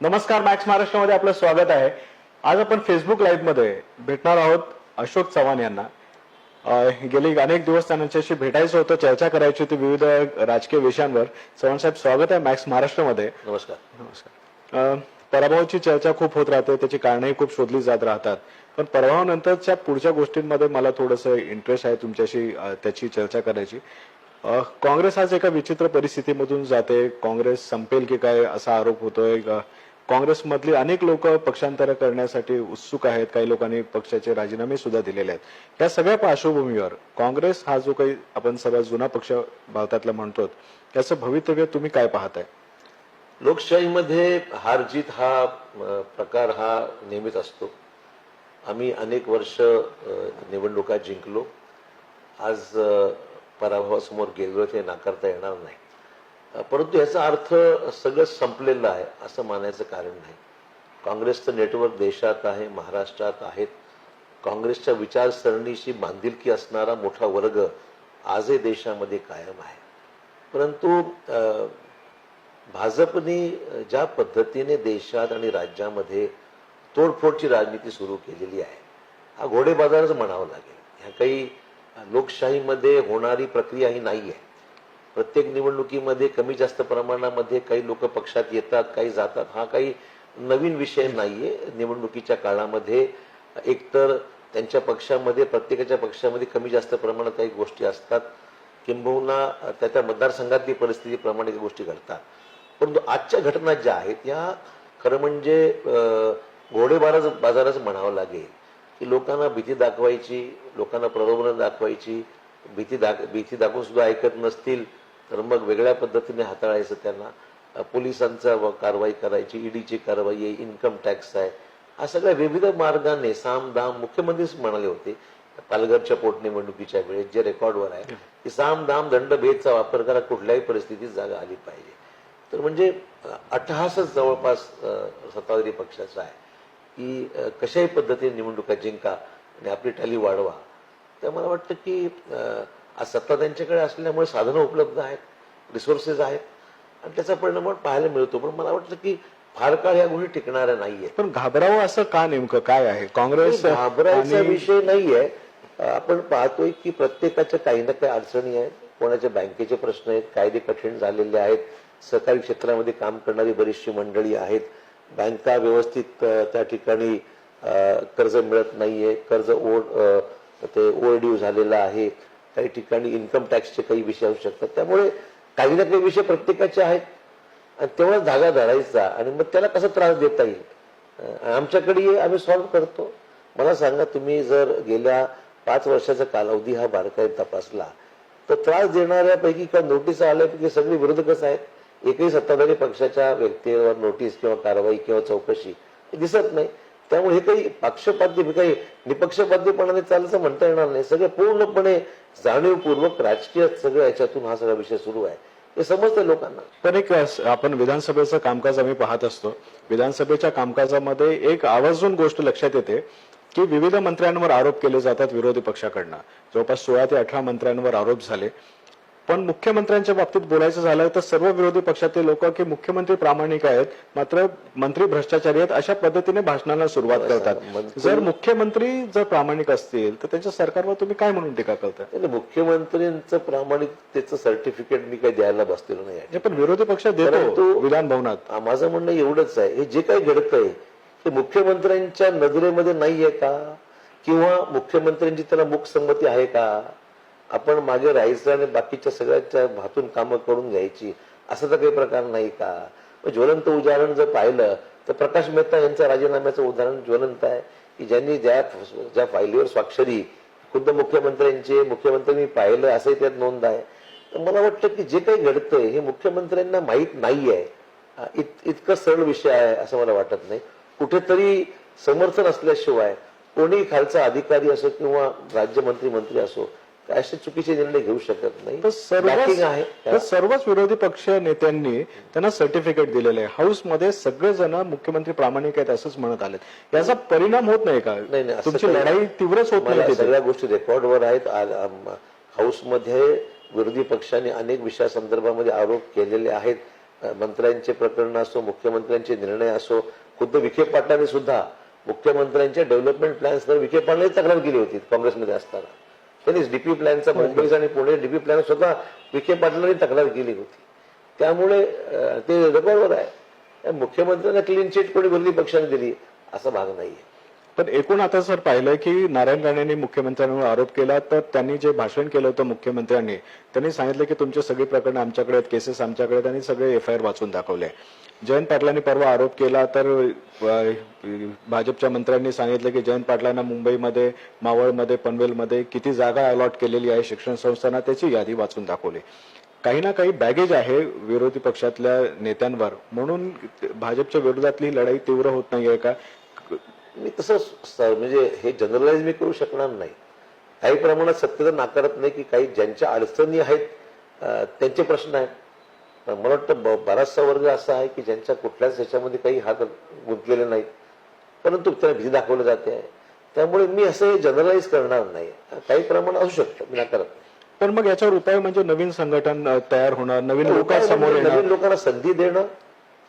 नमस्कार मॅक्स महाराष्ट्रामध्ये आपलं स्वागत आहे. आज आपण फेसबुक लाईव्हमध्ये भेटणार आहोत अशोक चव्हाण यांना. गेली अनेक दिवस त्यांच्याशी भेटायचं होतं चर्चा करायची होती विविध राजकीय विषयांवर. चव्हाण साहेब स्वागत आहे मॅक्स महाराष्ट्रामध्ये. नमस्कार. नमस्कार. पराभवाची चर्चा खूप होत राहते त्याची कारणंही खूप शोधली जात राहतात. पण पराभवानंतरच्या पुढच्या गोष्टींमध्ये मला थोडंसं इंटरेस्ट आहे तुमच्याशी त्याची चर्चा करायची. काँग्रेस आज एका विचित्र परिस्थितीमधून जाते. काँग्रेस संपेल की काय असा आरोप होतोय काँग्रेसमधली अनेक लोक पक्षांतर करण्यासाठी उत्सुक आहेत. काही लोकांनी पक्षाचे राजीनामे सुद्धा दिलेले आहेत. या सगळ्या पार्श्वभूमीवर काँग्रेस हा जो काही आपण सर्वात जुना पक्ष भारतातला म्हणतो त्याचं भवितव्य तुम्ही काय पाहताय? लोकशाहीमध्ये हार जीत हा प्रकार हा नेहमीच असतो. आम्ही अनेक वर्ष निवडणुका जिंकलो. आज पराभवासमोर गेलो ते नाकारता येणार नाही. परंतु ह्याचा अर्थ सगळं संपलेलं आहे असं मानायचं कारण नाही. काँग्रेसचं नेटवर्क देशात आहे महाराष्ट्रात आहेत. काँग्रेसच्या विचारसरणीशी बांधिलकी असणारा मोठा वर्ग आजही देशामध्ये कायम आहे. परंतु अ, भाजपने ज्या पद्धतीने देशात आणि राज्यामध्ये तोडफोडची राजनीती सुरू केलेली आहे हा घोडेबाजारच म्हणावं लागेल. ह्या काही लोकशाहीमध्ये होणारी प्रक्रिया ही नाही आहे प्रत्येक निवडणुकीमध्ये कमी जास्त प्रमाणामध्ये काही लोक पक्षात येतात काही जातात. हा काही नवीन विषय नाहीये. निवडणुकीच्या काळामध्ये एकतर त्यांच्या पक्षामध्ये प्रत्येकाच्या पक्षामध्ये कमी जास्त प्रमाणात काही गोष्टी असतात. किंबहुना त्या त्या मतदारसंघातली परिस्थितीप्रमाणे त्या गोष्टी घडतात. परंतु आजच्या घटना ज्या आहेत या खरं म्हणजे घोडेबाराच बाजारच म्हणावं लागेल की लोकांना भीती दाखवायची लोकांना प्रलोभनं दाखवायची भीती दाख भीती दाखवून सुद्धा ऐकत नसतील तर मग वेगळ्या पद्धतीने हाताळायचं त्यांना. पोलिसांचा कारवाई करायची ईडीची कारवाई आहे इन्कम टॅक्स आहे. हा सगळ्या विविध मार्गाने साम दाम मुख्यमंत्रीच म्हणाले होते. पालघरच्या पोटनिवडणुकीच्या वेळेस जे रेकॉर्डवर आहे की साम दाम दंड भेदचा वापर करा कुठल्याही परिस्थितीत जागा आली पाहिजे. तर म्हणजे अ, अट्टहासच जवळपास सत्ताधारी पक्षाचा आहे की कशाही पद्धतीने निवडणुका जिंका आणि आपली टॅली वाढवा. तर मला वाटतं की आज सत्ता त्यांच्याकडे असल्यामुळे साधनं उपलब्ध आहेत रिसोर्सेस आहेत. आणि त्याचा परिणाम पाहायला मिळतो. पण मला वाटतं की फार काळ या गोष्टी टिकणाऱ्या नाहीये पण घाबरावं असं का नेमकं? काय आहे? काँग्रेस घाबरायचा विषय नाहीये. आपण पाहतोय की प्रत्येकाच्या काही ना काही अडचणी आहेत. कोणाच्या बँकेचे प्रश्न आहेत कायदे कठीण झालेले आहेत. सहकारी क्षेत्रामध्ये काम करणारी बरीचशी मंडळी आहेत. बँका व्यवस्थित त्या ठिकाणी कर्ज मिळत नाहीये. कर्ज ओढ अ, ते ओव्हरड्यू झालेलं आहे. काही ठिकाणी इन्कम टॅक्सचे काही विषय असू शकतात. त्यामुळे काही ना काही विषय प्रत्येकाचे आहेत. आणि तेवढा धागा धरायचा आणि मग त्याला कसा त्रास देता येईल? आमच्याकडे आम्ही सॉल्व्ह करतो. मला सांगा तुम्ही जर गेल्या पाच वर्षाचा कालावधी हा बारकाईने तपासला तर त्रास देणाऱ्यापैकी किंवा नोटीस आल्यापैकी सगळे विरोधकच आहेत. एकही सत्ताधारी पक्षाच्या व्यक्तीवर नोटीस किंवा कारवाई किंवा चौकशी दिसत नाही. त्यामुळे हे काही पक्षपाती काही निपक्षपातीपणाने चालचं म्हणता येणार नाही. सगळे पूर्णपणे जाणीवपूर्वक राजकीय सगळं याच्यातून हा सगळा विषय सुरू आहे. हे समजतं लोकांना. पण एक आपण विधानसभेचं कामकाज आम्ही पाहत असतो. विधानसभेच्या कामकाजामध्ये एक आवर्जून गोष्ट लक्षात येते की विविध मंत्र्यांवर आरोप केले जातात विरोधी पक्षाकडनं. जवळपास सोळा ते अठरा मंत्र्यांवर आरोप झाले. पण मुख्यमंत्र्यांच्या बाबतीत बोलायचं झालं तर सर्व विरोधी पक्षातील लोक की मुख्यमंत्री प्रामाणिक आहेत मात्र मंत्री भ्रष्टाचारी आहेत अशा पद्धतीने भाषणाला सुरुवात करतात. जर मुख्यमंत्री जर प्रामाणिक असतील तर त्यांच्या सरकारवर तुम्ही काय म्हणून टीका त्याने मुख्यमंत्र्यांचं प्रामाणिकतेचं सर्टिफिकेट मी काही द्यायला बसलेलो नाही आहे. पण विरोधी पक्ष देतो विधान भवनात. माझं म्हणणं एवढंच आहे हे जे काही घडतंय ते मुख्यमंत्र्यांच्या नजरेमध्ये नाहीये का? किंवा मुख्यमंत्र्यांची त्याला मुकसंमती आहे का? आपण मागे राहायचं आणि बाकीच्या सगळ्याच्या भातून कामं करून घ्यायची असं तर काही प्रकार नाही का? ज्वलंत उदाहरण जर पाहिलं तर प्रकाश मेहता यांच्या राजीनाम्याचं उदाहरण ज्वलंत आहे की ज्यांनी ज्या ज्या फायलीवर स्वाक्षरी खुद्द मुख्यमंत्र्यांचे मुख्यमंत्र्यांनी पाहिलं असंही त्यात नोंद आहे. तर मला वाटतं की जे काही घडतंय हे मुख्यमंत्र्यांना माहीत नाही आहे इत, इतकं सरळ विषय आहे असं मला वाटत नाही. कुठेतरी समर्थन असल्याशिवाय कोणी खालचा अधिकारी असो किंवा राज्यमंत्री मंत्री असो असे चुकीचे निर्णय घेऊ शकत नाही. सर्वच विरोधी पक्ष नेत्यांनी त्यांना सर्टिफिकेट दिलेलं आहे. हाऊसमध्ये सगळेजण मुख्यमंत्री प्रामाणिक आहेत असंच म्हणत आलेत. याचा परिणाम होत नाही का? नाही, तुमची लढाई तीव्रच होत नाही. सगळ्या गोष्टी रेकॉर्डवर आहेत. हाऊसमध्ये विरोधी पक्षाने अनेक विषयासंदर्भामध्ये आरोप केलेले आहेत. मंत्र्यांचे प्रकरण असो मुख्यमंत्र्यांचे निर्णय असो खुद्द विखे पाटलांनी सुद्धा मुख्यमंत्र्यांच्या डेव्हलपमेंट प्लॅन्सवर विखे पाटलांनी तक्रार केली होती काँग्रेसमध्ये असताना. त्यांनीच डीपी प्लॅनचा मुंबईचा आणि पुणे डीपी प्लॅन स्वतः विखे पाटलांनी तक्रार केली होती. त्यामुळे ते रेकॉर्डवर आहे. मुख्यमंत्र्यांना क्लीन चिट कोणी विरोधी पक्षाने दिली असा भाग नाहीये. पण एकूण आता सर पाहिलं की नारायण राणेंनी मुख्यमंत्र्यांवर आरोप केला तर त्यांनी जे भाषण केलं होतं मुख्यमंत्र्यांनी त्यांनी सांगितलं की तुमचे सगळी प्रकरणं आमच्याकडे आहेत केसेस आमच्याकडे त्यांनी सगळे एफ आय आर वाचून दाखवले. जयंत पाटलांनी परवा आरोप केला तर भाजपच्या मंत्र्यांनी सांगितलं की जयंत पाटलांना मुंबईमध्ये मावळमध्ये पनवेलमध्ये किती जागा अलॉट केलेली आहे शिक्षण संस्थांना त्याची यादी वाचून दाखवली. काही ना काही बॅगेज आहे विरोधी पक्षातल्या नेत्यांवर म्हणून भाजपच्या विरोधातली लढाई तीव्र होत नाहीये का? मी तसं म्हणजे हे जनरलाइज मी करू शकणार नाही. काही प्रमाणात सत्य नाकारत नाही की काही ज्यांच्या अडचणी आहेत त्यांचे प्रश्न आहेत. पण मला वाटतं बराचसा वर्ग असा आहे की ज्यांच्या कुठल्याच ह्याच्यामध्ये काही हात गुंतलेले नाहीत. परंतु त्यांना भीती दाखवली जाते. त्यामुळे मी असं जनरलाइज करणार नाही. काही प्रमाण असू शकतं मी नाकारत नाही. पण मग याच्यावर उपाय म्हणजे नवीन संघटन तयार होणार नवीन लोक समोर म्हणजे नवीन लोकांना संधी देणं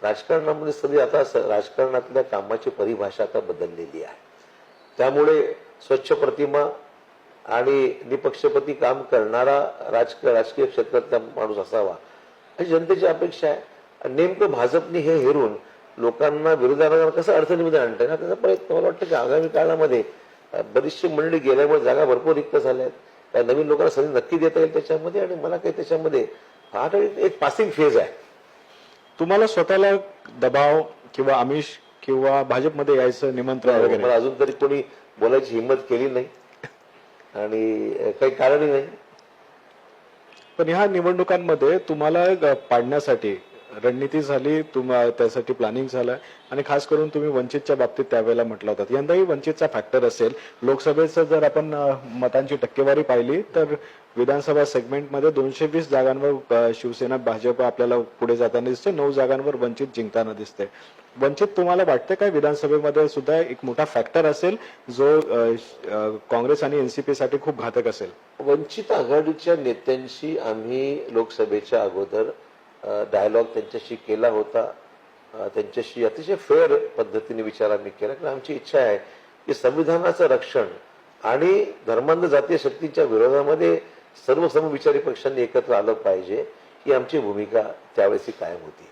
राजकारणामध्ये सगळी आता राजकारणातल्या कामाची परिभाषा आता बदललेली आहे. त्यामुळे स्वच्छ प्रतिमा आणि निपक्षपती काम करणारा राजकीय राजकीय क्षेत्रातला माणूस असावा अशी जनतेची अपेक्षा आहे. नेमकं भाजपने हे हेरून लोकांना विरोधाला कसं अडचणीमध्ये आणतंय ना त्याचा प्रयत्न मला वाटतं की आगामी काळामध्ये बरीचशी मंडळी गेल्यामुळे जागा भरपूर रिक्त झाल्या आहेत त्या नवीन लोकांना संधी नक्की देता येईल त्याच्यामध्ये आणि मला काही त्याच्यामध्ये हा एक पासिंग फेज आहे. तुम्हाला स्वतःला दबाव किंवा आमिष किंवा भाजपमध्ये यायचं निमंत्रण वगैरे? मला अजून तरी कोणी बोलायची हिंमत केली नाही. आणि काही कारणही नाही. पण ह्या निवडणुकांमध्ये तुम्हाला पाडण्यासाठी रणनीती झाली तुम्हा त्यासाठी प्लॅनिंग झालं आणि खास करून तुम्ही वंचितच्या बाबतीत त्यावेळेला म्हटलं होतं. यंदाही वंचितचा फॅक्टर असेल. लोकसभेचं जर आपण मतांची टक्केवारी पाहिली तर विधानसभा सेगमेंटमध्ये दोनशे वीस जागांवर शिवसेना भाजप आपल्याला पुढे जाताना दिसते नऊ जागांवर वंचित जिंकताना दिसते वंचित तुम्हाला वाटते काय विधानसभेमध्ये सुद्धा एक मोठा फॅक्टर असेल जो काँग्रेस आणि एनसीपी साठी खूप घातक असेल? वंचित आघाडीच्या नेत्यांशी आम्ही लोकसभेच्या अगोदर डायलॉग त्यांच्याशी केला होता. त्यांच्याशी अतिशय फेअर पद्धतीने विचार आम्ही केला कारण आमची इच्छा आहे की संविधानाचं रक्षण आणि धर्मांध जातीय शक्तींच्या विरोधामध्ये सर्व समविचारी पक्षांनी एकत्र आलं पाहिजे ही आमची भूमिका त्यावेळेस कायम होती.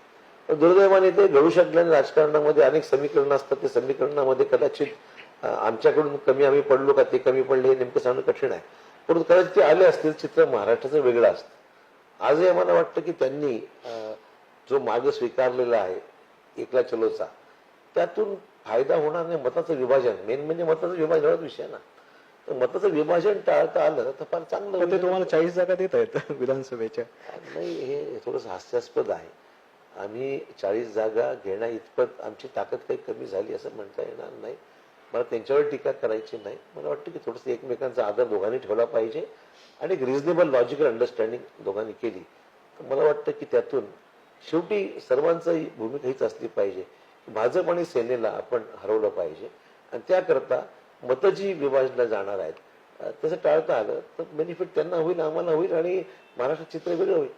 पण दुर्दैवाने ते घडू शकल्याने राजकारणामध्ये अनेक समीकरणं असतात ते समीकरणामध्ये कदाचित आमच्याकडून कमी आम्ही पडलो का ते कमी पडले हे नेमकं सांगणं कठीण आहे. परंतु कदाचित ते आले असतील चित्र महाराष्ट्राचं वेगळं असतं. आजही आम्हाला वाटतं की त्यांनी जो मार्ग स्वीकारलेला आहे एकला चलोचा त्यातून फायदा होणार नाही मताचं विभाजन. मेन म्हणजे मताचं विभाजन विषय ना. तर मताचं विभाजन टाळता आलं तर फार चांगलं ते होईल. तुम्हाला चाळीस जागा देत आहेत विधानसभेच्या. नाही हे थोडंसं हास्यास्पद आहे. आम्ही चाळीस जागा घेण्या इतपत आमची ताकद काही कमी झाली असं म्हणता येणार नाही. मला त्यांच्यावर टीका करायची नाही. मला वाटतं की थोडंसं एकमेकांचा आदर दोघांनी ठेवला पाहिजे आणि एक रिझनेबल लॉजिकल अंडरस्टँडिंग दोघांनी केली. तर मला वाटतं की त्यातून शेवटी सर्वांचाही भूमिका हीच असली पाहिजे भाजप आणि सेनेला आपण हरवलं पाहिजे. आणि त्याकरता मतं जी विभाजनला जाणार आहेत. तसं टाळता आलं तर बेनिफिट त्यांना होईल आम्हाला होईल आणि महाराष्ट्र चित्र वेगळं होईल.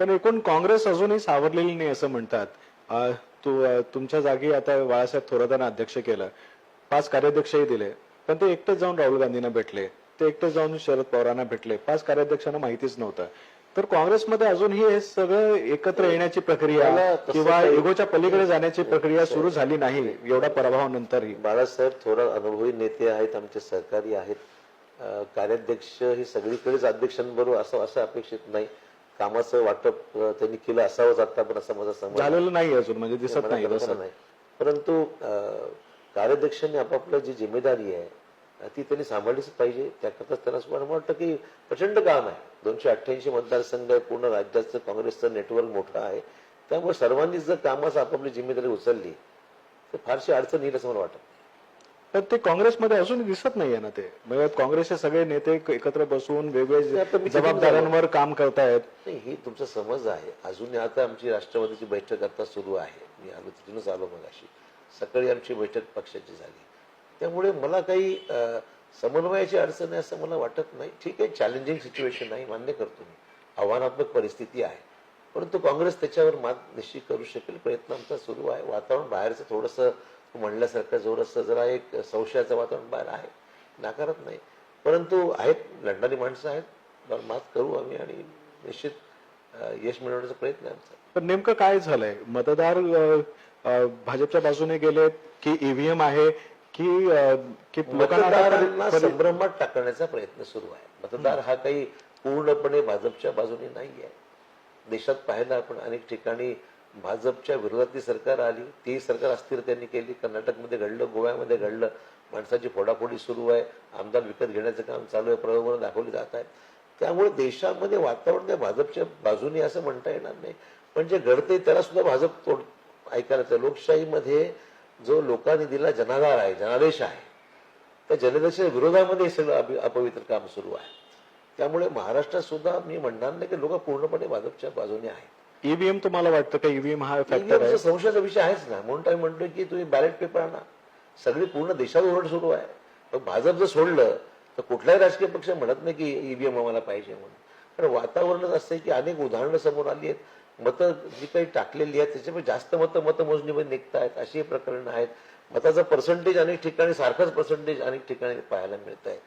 पण एकूण काँग्रेस अजूनही सावरलेली नाही असं म्हणतात. तू तुमच्या जागी आता बाळासाहेब थोरातांना अध्यक्ष केलं. पाच कार्याध्यक्षही दिले. पण ते एकटेच जाऊन राहुल गांधींना भेटले. ते एकटेच जाऊन शरद पवारांना भेटले. पाच कार्याध्यक्षांना माहितीच नव्हतं. तर काँग्रेसमध्ये अजूनही हे सगळं एकत्र येण्याची प्रक्रिया किंवा एगोच्या पलीकडे जाण्याची प्रक्रिया सुरू झाली नाही एवढ्या पराभवानंतरही. बाळासाहेब थोरात अनुभवी नेते आहेत आमचे सहकारी आहेत. कार्याध्यक्ष हे सगळीकडेच अध्यक्षांबरोबर असं असं अपेक्षित नाही. कामाचं वाटप त्यांनी केलं असावंच आता पण असं माझा समज. झालेलं नाही अजून म्हणजे दिसत नाही परंतु कार्याध्यक्षांनी आपापलं जी जिम्मेदारी आहे ती त्यांनी सांभाळलीच पाहिजे. त्याकरताच त्यांना मला वाटतं की प्रचंड काम आहे. दोनशे अठ्ठ्याऐंशी मतदारसंघ आहे पूर्ण राज्याचं काँग्रेसचं नेटवर्क मोठं आहे. त्यामुळे सर्वांनी जर कामाचं आपापली जिम्मेदारी उचलली तर फारशी अडचण येईल असं मला वाटत. पण ते काँग्रेसमध्ये अजून दिसत नाहीये ना ते. म्हणजे काँग्रेसचे सगळे नेते एकत्र बसून वेगवेगळे जबाबदाऱ्यांवर काम करतायत. ही तुमचा समज आहे. अजून आता आमची राष्ट्रवादीची बैठक आता सुरू आहे. मी आलो तिथूनच आलो मग अशी सकाळी आमची बैठक पक्षाची झाली. त्यामुळे मला काही समन्वयाची अडचण आहे असं मला वाटत नाही. ठीक आहे चॅलेंजिंग सिच्युएशन आहे मान्य करतो मी. आव्हानात्मक परिस्थिती आहे. परंतु काँग्रेस त्याच्यावर मात निश्चित करू शकेल. प्रयत्न आमचा सुरू आहे. वातावरण बाहेरचं थोडंसं म्हणल्यासारखं जोरसं जरा एक संशयाचं वातावरण बाहेर आहे. नाकारत नाही. परंतु आहेत लढणारी माणसं आहेत. पण मात करू आम्ही आणि निश्चित यश मिळवण्याचा प्रयत्न आहे आमचा. पण नेमकं काय झालंय? मतदार भाजपच्या बाजूने गेले की ईव्हीएम आहे की की लोकांना संभ्रमात टाकण्याचा प्रयत्न सुरू आहे. मतदार हा काही पूर्णपणे भाजपच्या बाजूने नाही आहे देशात पाहिलं आपण अनेक ठिकाणी भाजपच्या विरोधातली सरकार आली ती सरकार अस्थिरतेने केली कर्नाटकमध्ये घडलं गोव्यामध्ये घडलं माणसाची फोडाफोडी सुरू आहे आमदार विकत घेण्याचं काम चालू आहे प्रलोभनं दाखवली जात आहे त्यामुळे देशामध्ये वातावरण त्या भाजपच्या बाजूने असं म्हणता येणार नाही. पण जे घडते त्याला सुद्धा भाजप तोड ऐकायला. लोकशाहीमध्ये जो लोकांनी दिला जनाधार आहे जनादेश आहे त्या जनादेशाच्या विरोधामध्ये हे सगळं अपवित्र काम सुरू आहे. त्यामुळे महाराष्ट्रात सुद्धा मी म्हणणार नाही की लोक पूर्णपणे भाजपच्या बाजूने आहेत. ईव्हीएम तुम्हाला वाटतं का? ईव्हीएम हा फॅक्टर चा संशयाचा विषय आहेच ना. म्हणून आम्ही म्हणतोय की तुम्ही बॅलेट पेपर आणा. सगळी पूर्ण देशात ओरड सुरू आहे. पण भाजप जर सोडलं तर कुठलाही राजकीय पक्ष म्हणत नाही की ईव्हीएम आम्हाला पाहिजे म्हणून. पण वातावरणच असं आहे की अनेक उदाहरणं समोर आली आहेत. मतं जी काही टाकलेली आहेत त्याच्यामुळे जास्त मतं मतमोजणीमध्ये निघत आहेत अशी प्रकरणं आहेत. मताचा पर्सेंटेज अनेक ठिकाणी सारखाच पर्सेंटेज अनेक ठिकाणी पाहायला मिळत आहे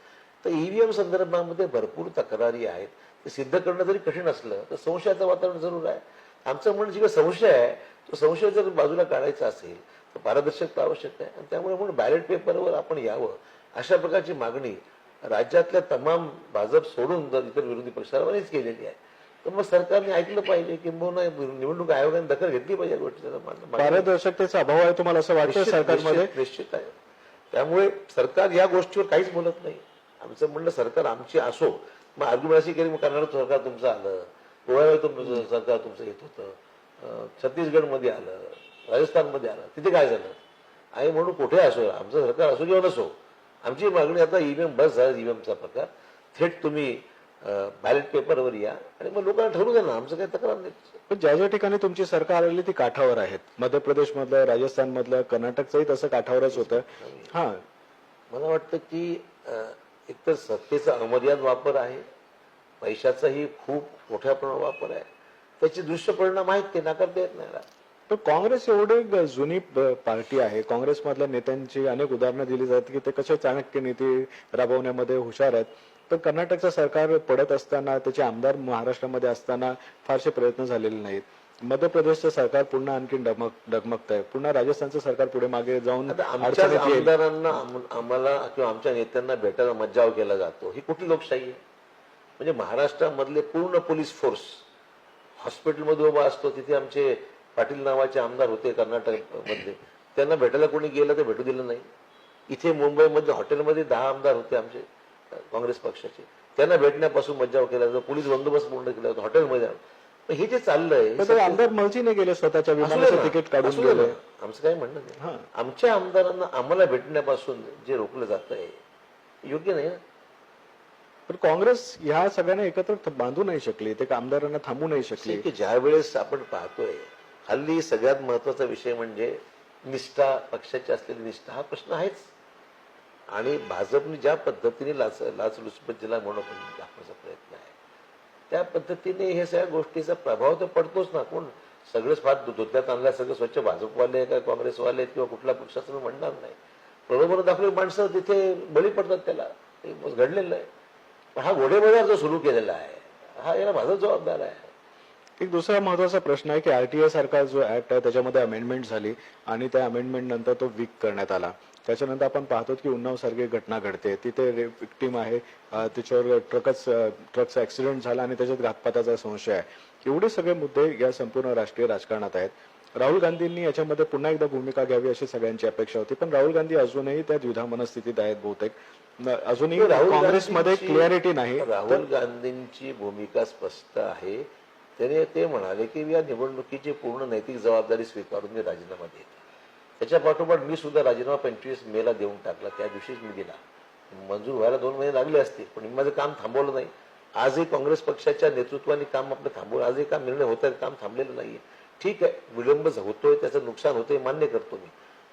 तर ईव्हीएम संदर्भामध्ये भरपूर तक्रारी आहेत. ते सिद्ध करणं जरी कठीण असलं तर संशयाचं वातावरण जरूर आहे. आमचं म्हणणं जे काही संशय आहे तो संशय जर बाजूला काढायचा असेल तर पारदर्शकता आवश्यक आहे. आणि त्यामुळे म्हणून बॅलेट पेपरवर आपण यावं अशा प्रकारची मागणी राज्यातल्या तमाम भाजप सोडून जर इतर विरोधी पक्षांवरच केलेली आहे. तर मग सरकारने ऐकलं पाहिजे किंबहुना निवडणूक आयोगाने दखल घेतली पाहिजे या गोष्टीचा पारदर्शकतेचा अभाव आहे तुम्हाला असं वाटतं सरकारमध्ये? निश्चित आहे. त्यामुळे सरकार या गोष्टीवर काहीच बोलत नाही. आमचं म्हणणं सरकार आमची असो. मग आर्ग्युमेंट अशी केली मग कर्नाटक सरकार तुमचं आलं. गोव्यामध्ये तुमचं सरकार तुमचं येत होतं. छत्तीसगडमध्ये आलं. राजस्थानमध्ये आलं. तिथे काय झालं? आणि म्हणून कुठे असो? आमचं सरकार असो किंवा नसो. आमची मागणी आता ईव्हीएम बस झाला ईव्हीएमचा प्रकार. थेट तुम्ही बॅलेट पेपरवर या. आणि मग लोकांना ठरवू द्या ना आमचं काही तक्रार नाही. पण ज्या ज्या ठिकाणी तुमची सरकार आलेली ती काठावर आहेत. मध्य प्रदेश मधलं राजस्थान मधलं कर्नाटकचंही तसं काठावरच होतं. हा. मला वाटतं की अं, एकतर सत्तेचा अमर्याद वापर आहे. पैशाचाही खूप मोठ्या प्रमाणात वापर आहे. त्याचे दुष्परिणाम आहेत ते नाकारता येत नाही. पण काँग्रेस एवढे जुनी पार्टी आहे. काँग्रेसमधल्या नेत्यांची अनेक उदाहरणं दिली जातात की ते कसे चाणक्य नीती राबवण्यामध्ये हुशार आहेत. पण कर्नाटकचं सरकार पडत असताना त्याचे आमदार महाराष्ट्रामध्ये असताना फारसे प्रयत्न झालेले नाहीत. मध्य प्रदेशचं सरकार पुन्हा आणखी डगमग डगमगत आहे पुन्हा राजस्थानचं सरकार पुढे मागे जाऊन आमदारांना आम- आम्हाला किंवा आमच्या नेत्यांना भेटायला मज्जाव केला जातो. ही कुठली लोकशाही आहे? म्हणजे महाराष्ट्रामधले पूर्ण पोलीस फोर्स हॉस्पिटलमध्ये उभा असतो तिथे आमचे पाटील नावाचे आमदार होते कर्नाटक मधले त्यांना भेटायला कोणी गेलं तर भेटू दिलं नाही. इथे मुंबईमध्ये हॉटेलमध्ये दहा आमदार होते आमचे. काँग्रेस पक्षाचे. त्यांना भेटण्यापासून मज्जाव केला जातो पोलीस बंदोबस्त पूर्ण केला जातो हॉटेलमध्ये हे जे चाललंय आमदार मर्जीने गेले स्वतःच्या तिकीट काढून गेले. आमचं काही म्हणणं. नाही. आमच्या आमदारांना आम्हाला भेटण्यापासून जे रोखलं जात आहे योग्य नाही ना? पण काँग्रेस ह्या सगळ्यांना एकत्र बांधू नाही शकली ते आमदारांना थांबू नाही शकली. की ज्या वेळेस आपण पाहतोय हल्ली सगळ्यात महत्त्वाचा विषय म्हणजे निष्ठा पक्षाची असलेली निष्ठा हा प्रश्न आहेच. आणि भाजपने ज्या पद्धतीने लाच लाचलुचपतीला म्हणून दाखवायचा प्रयत्न आहे त्या पद्धतीने हे सगळ्या गोष्टीचा प्रभाव तर पडतोच ना. कोण सगळेच फार धु- धुतल्यात आणल्या सगळं स्वच्छ भाजपवाले आहे का काँग्रेसवाले किंवा कुठल्या पक्षाचं म्हणणार नाही. प्रलोभन दाखवली माणसं तिथे बळी पडतात त्याला. ते घडलेलं आहे. पण हा घोडेबाजार जो सुरू केलेला आहे हा याला भाजप जबाबदार आहे. एक दुसरा महत्त्वाचा प्रश्न आहे की आरटीआय सारखा जो ऍक्ट आहे त्याच्यामध्ये अमेंडमेंट झाली आणि त्या अमेंडमेंट नंतर तो वीक करण्यात आला. त्याच्यानंतर आपण पाहतो की उन्नाव सारखी घटना घडते. तिथे विक्टीम आहे. तिच्यावर ट्रकच ट्रकचा ऍक्सिडेंट झाला आणि त्याच्यात घातपाताचा संशय आहे. एवढे सगळे मुद्दे या संपूर्ण राष्ट्रीय राजकारणात आहेत. राहुल गांधींनी याच्यामध्ये पुन्हा एकदा भूमिका घ्यावी अशी सगळ्यांची अपेक्षा होती. पण राहुल गांधी अजूनही त्या द्विधा मनस्थितीत आहेत बहुतेक. अजूनही राहुल काँग्रेसमध्ये क्लिअरिटी नाही. राहुल गांधींची भूमिका स्पष्ट आहे. त्याने ते म्हणाले की या निवडणुकीची पूर्ण नैतिक जबाबदारी स्वीकारून मी राजीनामा देतो त्याच्या पाठोपाठ मी सुद्धा राजीनामा पंचवीस मेला देऊन टाकला. त्या दिवशीच मी दिला. मंजूर व्हायला दोन महिने लागले असते पण मी माझं काम थांबवलं नाही. आजही काँग्रेस पक्षाच्या नेतृत्वाने काम आपलं थांबवलं. आजही काम निर्णय होत आहे काम थांबलेलं नाहीये. ठीक आहे विलंब होतोय त्याचं नुकसान होतंय मान्य करतो मी.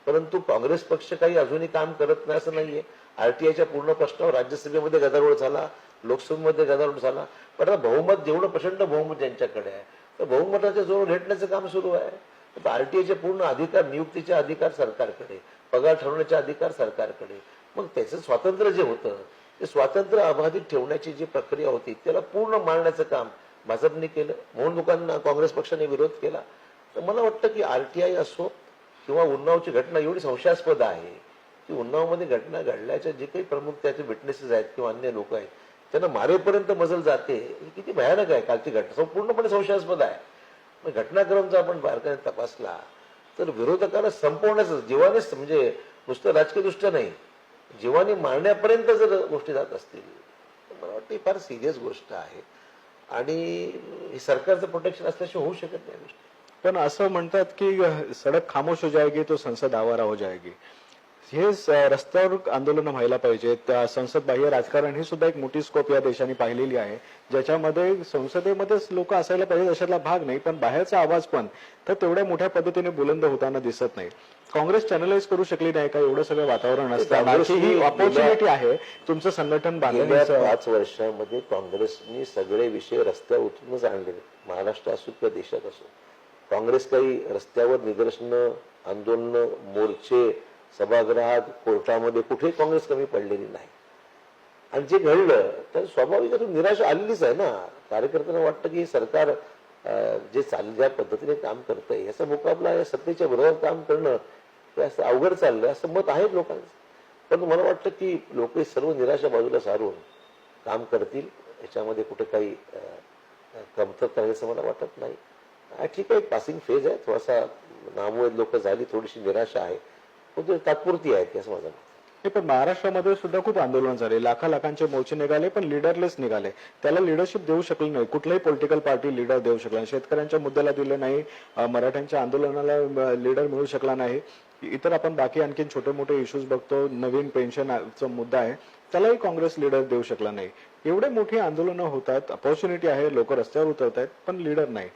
परंतु काँग्रेस पक्ष काही अजूनही काम करत नाही असं नाहीये. आरटीआयच्या पूर्ण प्रश्नावर राज्यसभेमध्ये गदारोळ झाला. लोकसभेमध्ये गदारोळ झाला. पण आता बहुमत जेवढं प्रचंड बहुमत ज्यांच्याकडे आहे तर बहुमताच्या जोर घेटण्याचं काम सुरू आहे. आर टी आयचे पूर्ण अधिकार नियुक्तीचे अधिकार सरकारकडे पगार ठरवण्याचे अधिकार सरकारकडे. मग त्याचं स्वातंत्र्य जे होतं ते स्वातंत्र्य अबाधित ठेवण्याची जी प्रक्रिया होती त्याला पूर्ण मांडण्याचं काम भाजपने केलं. म्हणून लोकांना काँग्रेस पक्षाने विरोध केला. तर मला वाटतं की आर टी आय असो किंवा उन्नावची घटना एवढी संशयास्पद आहे की उन्नावमध्ये घटना घडल्याच्या जे काही प्रमुख त्याचे विटनेसेस आहेत किंवा अन्य लोक आहेत त्यांना मारेपर्यंत मजल जाते. ही किती भयानक आहे कालची घटना. पूर्णपणे संशयास्पद आहे. मग जर आपण बारकाने तपासला तर विरोधकाला संपवण्याचं जीवानेच म्हणजे नुसतं राजकीयदृष्ट्या नाही जीवाने मारण्यापर्यंत जर गोष्टी जात असतील तर मला वाटतं ही फार सिरियस गोष्ट आहे. आणि हे सरकारचं प्रोटेक्शन असल्याशिवाय होऊ शकत नाही गोष्टी. पण असं म्हणतात की सडक खामोश हो जाएगी तो संसद आवारा हो जाएगी. हे रस्त्यावर आंदोलन व्हायला पाहिजे. त्या संसद बाह्य राजकारण ही सुद्धा एक मोठी स्कोप या देशाने पाहिलेली आहे. ज्याच्यामध्ये संसदेमध्येच लोक असायला पाहिजे अशातला भाग नाही पण बाहेरचा आवाज पण तर तेवढ्या मोठ्या पद्धतीने बुलंद होताना दिसत नाही. काँग्रेस चॅनलाइज करू शकली नाही का? एवढं सगळं वातावरण काँग्रेसनी ही ऑपॉर्च्युनिटी आहे. तुमचं संघटन बांधण्याचं पाच वर्षामध्ये काँग्रेसनी सगळे विषय रस्त्यावर उतरूनच आणलेले महाराष्ट्र असो किंवा देशात असो. काँग्रेस काही रस्त्यावर निदर्शनं आंदोलन मोर्चे सभागृहात कोर्टामध्ये कुठेही काँग्रेस कमी पडलेली नाही. आणि जे घडलं तर स्वाभाविक निराशा आलेलीच आहे ना. कार्यकर्त्यांना वाटतं की सरकार जे चाल ज्या पद्धतीने काम करतंय याचा मुकाबला या सत्तेच्या बरोबर काम करणं हे असं अवघड चाललंय असं मत आहे लोकांचं. पण मला वाटतं की लोक सर्व निराशा बाजूला सारून काम करतील. याच्यामध्ये कुठे काही कमतरता आहे असं मला वाटत नाही. ठीक आहे पासिंग फेज आहे. थोडासा नामुळे लोक झाली थोडीशी निराशा आहे. पण तात्पुरती आहे असं माझं हे पण महाराष्ट्रामध्ये सुद्धा खूप आंदोलन झाले. लाखा लाखांचे मोर्चे निघाले पण लिडरलेस निघाले. त्याला लिडरशिप देऊ शकले नाही. कुठलाही पॉलिटिकल पार्टी लीडर देऊ शकला नाही. शेतकऱ्यांच्या मुद्द्याला दिले नाही. अं, मराठ्यांच्या आंदोलनाला लीडर मिळू शकला नाही. इतर आपण बाकी आणखीन छोटे मोठे इश्यूज बघतो. नवीन पेन्शनचा मुद्दा आहे. त्यालाही काँग्रेस लीडर देऊ शकला नाही. एवढे मोठी आंदोलनं होतात. अपॉर्च्युनिटी आहे. लोक रस्त्यावर उतरत आहेत पण लीडर नाही.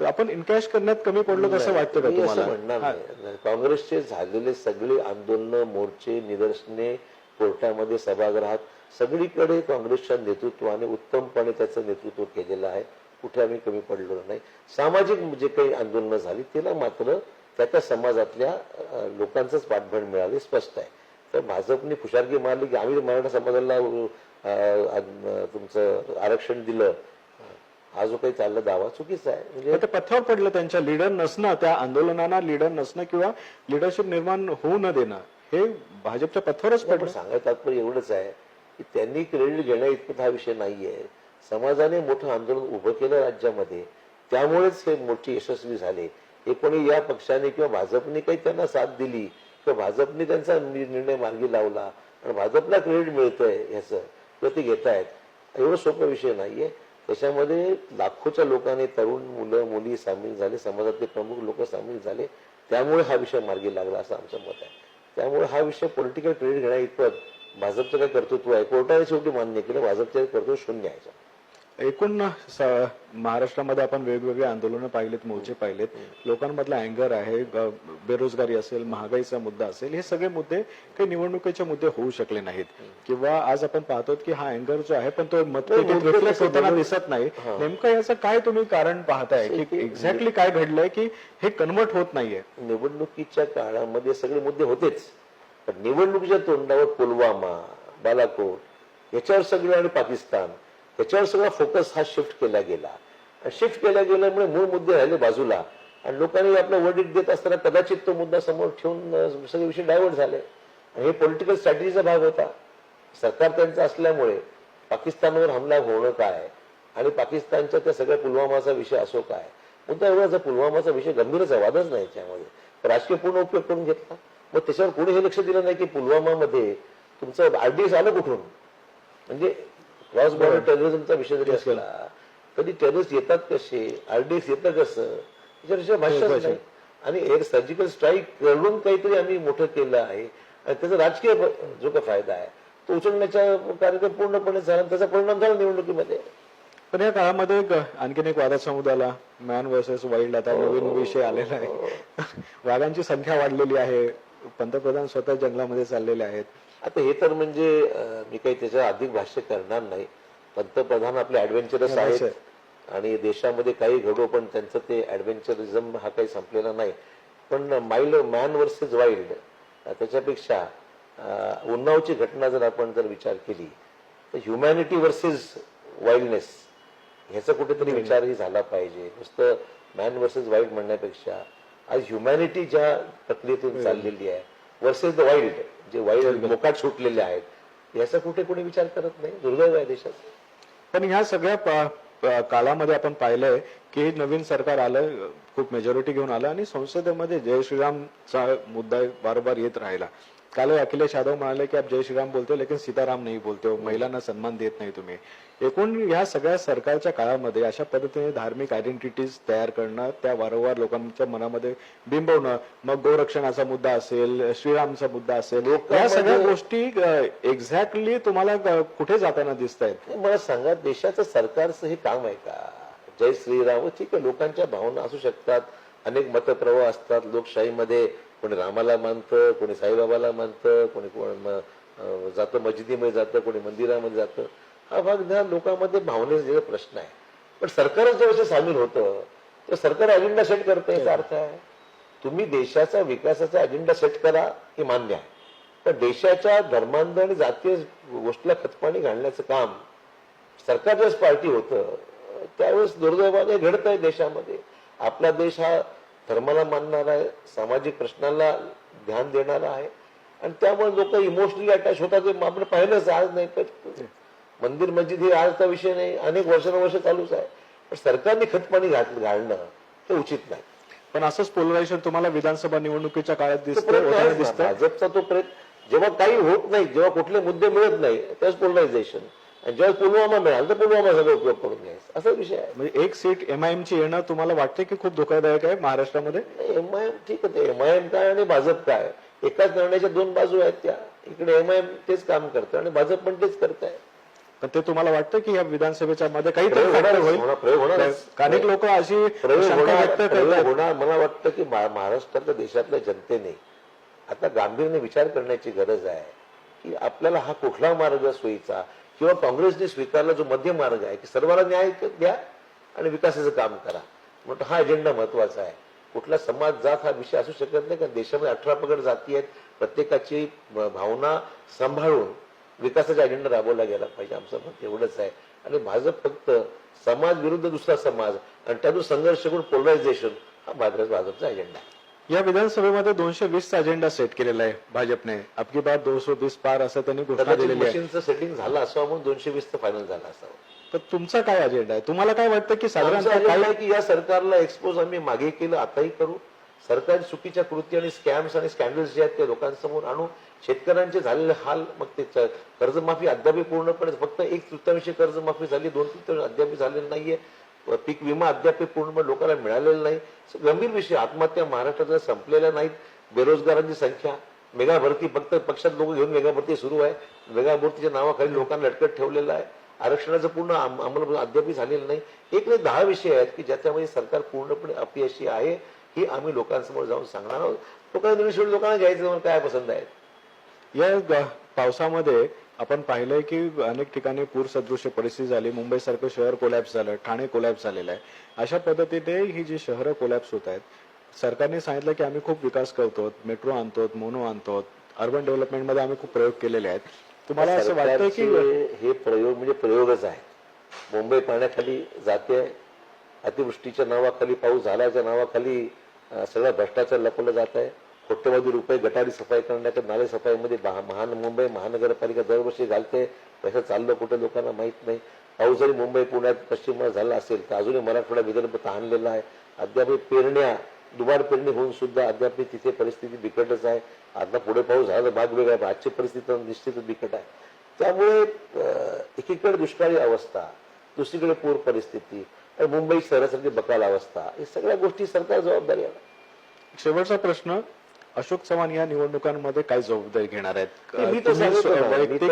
तर आपण इनकॅश करण्यात कमी पडलो कसं वाटतं का मी असं तुम्हाला? म्हणणार. नाही. काँग्रेसचे झालेले सगळे आंदोलन मोर्चे निदर्शने कोर्टामध्ये सभागृहात सगळीकडे काँग्रेसच्या नेतृत्वाने उत्तमपणे त्याचं नेतृत्व केलेलं आहे. कुठे आम्ही कमी पडलो नाही. सामाजिक जे काही आंदोलनं झाली त्याला मात्र त्या त्या समाजातल्या अं, लोकांचंच पाठबळ मिळाले स्पष्ट आहे. तर भाजपने फुशारगी मारली की आम्ही मराठा समाजाला अं, अं, तुमचं आरक्षण दिलं हा जो काही चालला दावा चुकीचा आहे. म्हणजे ते पथ्यावर पडलं त्यांच्या लीडर नसणं त्या आंदोलनांना लीडर नसणं किंवा लिडरशिप निर्माण होऊ न देणं हे भाजपच्या पथ्यावरच पडलं. सांगायचं तात्पर्य एवढंच आहे की त्यांनी क्रेडिट घेण्या इतकं हा विषय नाहीये. समाजाने मोठं आंदोलन उभं केलं राज्यामध्ये. त्यामुळेच हे मोठी यशस्वी झाले. हे कोणी या पक्षाने किंवा भाजपने काही त्यांना साथ दिली किंवा भाजपने त्यांचा निर्णय मार्गी लावला आणि भाजपला क्रेडिट मिळतंय ह्याचं किंवा ते घेत आहेत एवढं सोपा विषय नाहीये. त्याच्यामध्ये लाखोच्या लोकांनी तरुण मुलं मुली सामील झाले समाजातले प्रमुख लोक सामील झाले. त्यामुळे हा विषय मार्गी लागला असं आमचं मत आहे. त्यामुळे हा विषय पॉलिटिकल क्रेडिट घेण्या इतपत भाजपचं काय कर्तृत्व आहे? कोर्टाने शेवटी मान्य केलं भाजपचं कर्तृत्व शून्य आहे. एकूण महाराष्ट्रामध्ये आपण वेगवेगळे आंदोलनं पाहिलेत मोर्चे पाहिलेत. लोकांमधला अँगर आहे बेरोजगारी असेल महागाईचा मुद्दा असेल हे सगळे मुद्दे काही निवडणुकीचे मुद्दे होऊ शकले नाहीत. किंवा आज आपण पाहतो की हा अँगर जो आहे पण तो रिफ्लेक्ट कसं होताना दिसत नाही. नेमकं याचं काय तुम्ही कारण पाहताय? की एक्झॅक्टली काय घडलंय की हे कन्वर्ट होत नाहीये? निवडणुकीच्या काळामध्ये सगळे मुद्दे होतेच. पण निवडणुकीच्या तोंडावर पुलवामा बालाकोट याच्यावर सगळं आणि पाकिस्तान. त्याच्यावर सगळा फोकस हा शिफ्ट केला गेला. शिफ्ट केल्या गेल्यामुळे मूळ मुद्दे राहिले बाजूला. आणि लोकांनी आपलं वर्डिट देत असताना कदाचित तो मुद्दा समोर ठेवून सगळे विषय डायव्हर्ट झाले. आणि हे पॉलिटिकल स्ट्रॅटेजीचा भाग होता. सरकार त्यांचं असल्यामुळे पाकिस्तानवर हमला होणं काय आणि पाकिस्तानच्या त्या सगळ्या पुलवामाचा विषय असो काय? मुद्दा एवढा पुलवामाचा विषय गंभीरच आहे वादच नाही त्यामध्ये राजकीय पूर्ण उपयोग करून घेतला. मग त्याच्यावर कोणी हे लक्ष दिलं नाही की पुलवामामध्ये तुमचं आरडीएस आलं कुठून? म्हणजे क्रॉस बॉर्डर टेररिझमचा विषय जरी असला तरी टेररिस्ट येतात कसे? आरडीएस येतं कसं? त्याच्याविषयी भाष्यच नाही. आणि एक सर्जिकल स्ट्राईक करून काहीतरी आम्ही मोठं केलं आहे. आणि त्याचा राजकीय जो काही फायदा आहे तो उचलण्याचा कार्यक्रम पूर्णपणे झाला त्याचा परिणाम झाला निवडणुकीमध्ये. पण या काळामध्ये आणखीन एक वादाचा मुद्दा आला. मॅन वर्सेस वाईल्ड आता नवीन विषय आलेला आहे. वाघांची संख्या वाढलेली आहे. पंतप्रधान स्वतः जंगलामध्ये चाललेले आहेत. आता हे तर म्हणजे मी काही त्याच्या अधिक भाष्य करणार नाही. पंतप्रधान आपले ऍडव्हेंचरस आहेत आणि देशामध्ये काही घडो पण त्यांचं ते ॲडव्हेंचरिझम हा काही संपलेला नाही. पण माइल मॅन वर्सेस वाईल्ड त्याच्यापेक्षा उन्नावची घटना जर आपण जर विचार केली तर ह्युमॅनिटी वर्सेस वाईल्डनेस ह्याचा कुठेतरी विचारही झाला पाहिजे. नुसतं मॅन वर्सेस वाईल्ड म्हणण्यापेक्षा आज ह्युमॅनिटी ज्या प्रक्रियेतून चाललेली आहे वर्सेस द वाईल्ड जे वाईल्ड मोकाट सुटलेले आहेत याचा कुठे कोणी विचार करत नाही? दुर्दैव आहे देशात. पण ह्या सगळ्या कालामध्ये आपण पाहिलंय की नवीन सरकार आलं खूप मेजॉरिटी घेऊन आलं आणि संसदेमध्ये जय श्रीरामचा मुद्दा वारंवार येत राहिला. काल अखिलेश यादव म्हणाले की आप जय श्रीराम बोलते हो, लेकिन सीताराम नाही बोलते हो महिलांना सन्मान देत नाही तुम्ही. एकूण ह्या सगळ्या सरकारच्या काळामध्ये अशा पद्धतीने धार्मिक आयडेंटिटीज तयार करणं त्या वारंवार लोकांच्या मनामध्ये बिंबवणं मग गोरक्षणाचा मुद्दा असेल श्रीरामचा मुद्दा असेल या सगळ्या गोष्टी एक्झॅक्टली तुम्हाला कुठे जाताना दिसत आहेत मला सांगा देशाचं सरकारचं हे काम आहे का? जय श्रीराम ठीक आहे लोकांच्या भावना असू शकतात अनेक मतप्रवाह असतात लोकशाहीमध्ये कोणी रामाला मानतं कोणी साईबाबाला मानतं कोणी कोण जातं मस्जिदीमध्ये जातं कोणी मंदिरामध्ये जातं. हा भाग ज्या लोकांमध्ये भावनेचा प्रश्न आहे. पण सरकारच जेव्हा सामील होतं तर सरकार अजेंडा सेट करतं याचा अर्थ आहे. तुम्ही देशाचा विकासाचा अजेंडा सेट करा हे मान्य आहे. पण देशाच्या धर्मांध आणि जातीय गोष्टीला खतपाणी घालण्याचं काम सरकार ज्यावेळेस पार्टी होतं त्यावेळेस दुर्दैवाने घडत आहे देशामध्ये. आपला देश हा धर्माला मानणारा आहे सामाजिक प्रश्नाला ध्यान देणारा आहे. आणि त्यामुळे लोक इमोशनली अटॅच होतात हे आपण पाहिलंच आज नाही मंदिर मस्जिद हे आजचा विषय नाही अनेक वर्षानुवर्ष चालूच आहे. पण सरकारने खतपाणी घात- घालणं हे उचित नाही. पण असंच पोलरायझेशन तुम्हाला विधानसभा निवडणुकीच्या काळात तो दिसतं भाजपचा तो प्रयत्न जेव्हा काही होत नाही जेव्हा कुठले मुद्दे मिळत नाही त्यावेळेस पोलरायझेशन आणि जेव्हा पुलवामा मिळाला तर पुलवामा सगळं उपयोग करून घ्यायचा. असा विषय आहे. म्हणजे एक सीट एमआयएम ची येणं तुम्हाला वाटते की खूप धोकादायक आहे महाराष्ट्रामध्ये? एमआयएम ठीक आहे एमआयएम काय आणि भाजप काय? एकाच निर्णयाच्या दोन बाजू आहेत त्या. इकडे एमआयएम तेच काम करतं आणि भाजप पण तेच करत आहे पण ते तुम्हाला वाटतं की या विधानसभेच्या मध्ये प्रयोग होईल? होणार-. अनेक लोक अशी प्रयोग होणार. मला वाटतं की महा- महाराष्ट्रातल्या देशातल्या जनतेने आता गांभीर्याने विचार करण्याची गरज आहे की आपल्याला हा कुठला मार्ग सोयीचा? किंवा काँग्रेसने स्वीकारला जो मध्य मार्ग आहे की सर्वांना न्याय द्या आणि विकासाचं काम करा. म्हणून हा अजेंडा महत्त्वाचा आहे. कुठला समाज जात हा विषय असू शकत नाही कारण देशामध्ये अठरा पगड जाती आहेत. प्रत्येकाची भावना सांभाळून विकासाचा अजेंडा राबवला गेला पाहिजे आमचं मत एवढंच आहे. आणि भाजप फक्त समाज विरुद्ध दुसरा समाज आणि त्यातून संघर्ष करून पोलरायझेशन हा भाजप भाजपचा अजेंडा आहे. या विधानसभेमध्ये दोनशे वीसचा अजेंडा सेट केलेला आहे भाजपने. अबकी बार दोनशे वीस पार असं त्यांनी घोषणा दिलेली आहे. सेटिंग झालं असावं म्हणून दोनशे वीसचं फायनल झालं असावं. तर तुमचा काय अजेंडा आहे? तुम्हाला काय वाटतं की आहे की या सरकारला एक्सपोज आम्ही मागे केलं आताही करू. सरकारी चुकीच्या कृती आणि स्कॅम्स आणि स्कॅन्डल्स जे आहेत ते लोकांसमोर आणू शेतकऱ्यांचे झालेले हाल मग ते कर्जमाफी अद्यापही पूर्णपणे फक्त एक तृतीयांश कर्जमाफी झाली दोन तृतीयांश अद्याप झालेलं नाहीये. पीक विमा अद्याप पूर्णपणे लोकांना मिळालेला नाही. गंभीर विषय आत्महत्या महाराष्ट्रात संपलेल्या नाहीत. बेरोजगारांची संख्या मेगा भरती फक्त पक्षात लोक घेऊन मेगा भरती सुरू आहे. मेगा भरतीच्या नावाखाली लोकांना लटकत ठेवलेलं आहे. आरक्षणाचं पूर्ण अंमल अंमलबजावणी अद्यापही झालेलं नाही. एक नाही दहा विषय आहेत की ज्याच्यामध्ये सरकार पूर्णपणे अपयशी आहे ही आम्ही लोकांसमोर जाऊन सांगणार आहोत. लोकांना निर्णय लोकांना घ्यायचं काय पसंत आहे? या पावसामध्ये आपण पाहिलंय की अनेक ठिकाणी पूर सदृश्य परिस्थिती झाली. मुंबईसारखं शहर कोलॅप्स झालं ठाणे कोलॅप्स झालेलं आहे. अशा पद्धतीने ही जी शहरं कोलॅप्स होत आहेत सरकारने सांगितलं की आम्ही खूप विकास करतो मेट्रो आणतो मोनो आणतो अर्बन डेव्हलपमेंटमध्ये आम्ही खूप प्रयोग केलेले आहेत. तुम्हाला असं वाटतं की हे प्रयोग म्हणजे प्रयोगच आहे. मुंबई पाण्याखाली जाते अतिवृष्टीच्या नावाखाली पाऊस झाल्याच्या नावाखाली सगळा सगळं भ्रष्टाचार लपवलं जात आहे. कोट्यवधी रुपये गटारी सफाई करण्याच्या नाले सफाईमध्ये महान मुंबई महानगरपालिका दरवर्षी घालते. पैसा चाललं कुठे लोकांना माहीत नाही. पाऊस जरी मुंबई पुण्यात पश्चिम झाला असेल तर अजूनही मराठवाडा विदर्भ ताणलेला आहे. अद्याप पेरण्या दुबार पेरणी होऊन सुद्धा अद्याप तिथे परिस्थिती बिकटच आहे. आता पुढे पाऊस झाला तर भाग वेगळा आहे. आजची परिस्थिती निश्चितच बिकट आहे. त्यामुळे एकीकडे दुष्काळी अवस्था दुसरीकडे पूर परिस्थिती आणि मुंबई शहरासारखी बकाल अवस्था. या सगळ्या गोष्टी सरकार जबाबदारी आहे. शेवटचा प्रश्न अशोक चव्हाण या निवडणुकांमध्ये काय जबाबदारी घेणार आहेत? वैयक्तिक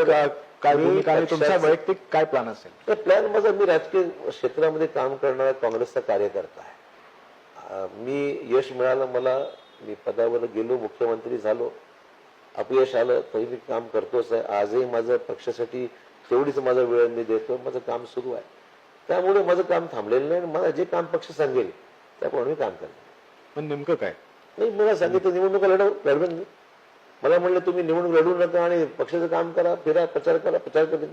काय तुमचा वैयक्तिक प्लॅन असेल? तर प्लॅन माझा मी राजकीय क्षेत्रामध्ये काम करणारा काँग्रेसचा कार्यकर्ता आहे. मी यश मिळालं मला मी पदावर गेलो मुख्यमंत्री झालो. अपयश आलं तरी मी काम करतोच आहे. आजही माझं पक्षासाठी तेवढीच माझा वेळ मी देतो माझं काम सुरू आहे. त्यामुळे माझं काम थांबलेलं नाही आणि मला जे काम पक्ष सांगेल त्याप्रमाणे मी काम करणार पण नेमकं काय? नाही मला सांगितलं निवडणुका लढव लढवेन मी. मला म्हणलं तुम्ही निवडणूक लढवू नका आणि पक्षाचं काम करा फिरा प्रचार करा प्रचार करेन.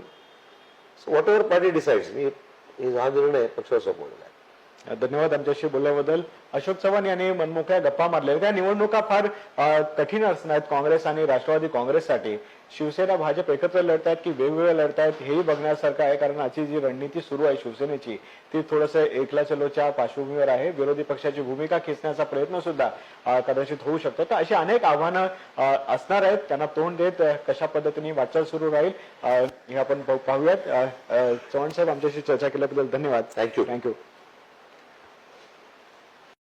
So whatever party decides मी हे हा निर्णय पक्षावर सोपवलेला आहे धन्यवाद आमच्याशी बोलल्याबद्दल. अशोक चव्हाण यांनी मनमोकळ्या गप्पा मारल्या त्या निवडणुका फार कठीण असणार आहेत काँग्रेस आणि राष्ट्रवादी काँग्रेससाठी. शिवसेना भाजप एकत्र लढतायत की वेगवेगळ्या लढतायत हेही बघण्यासारखं आहे. कारण आजची जी रणनीती सुरू आहे शिवसेनेची ती थोडंसं एकला चलोच्या पार्श्वभूमीवर आहे. विरोधी पक्षाची भूमिका खेचण्याचा प्रयत्न सुद्धा कदाचित होऊ शकतो. तर अशी अनेक आव्हानं असणार आहेत. त्यांना तोंड देत कशा पद्धतीने वाटचाल सुरू राहील हे आपण पाहू- पाहूयात. चव्हाण साहेब आमच्याशी चर्चा केल्याबद्दल धन्यवाद. You. थँक्यू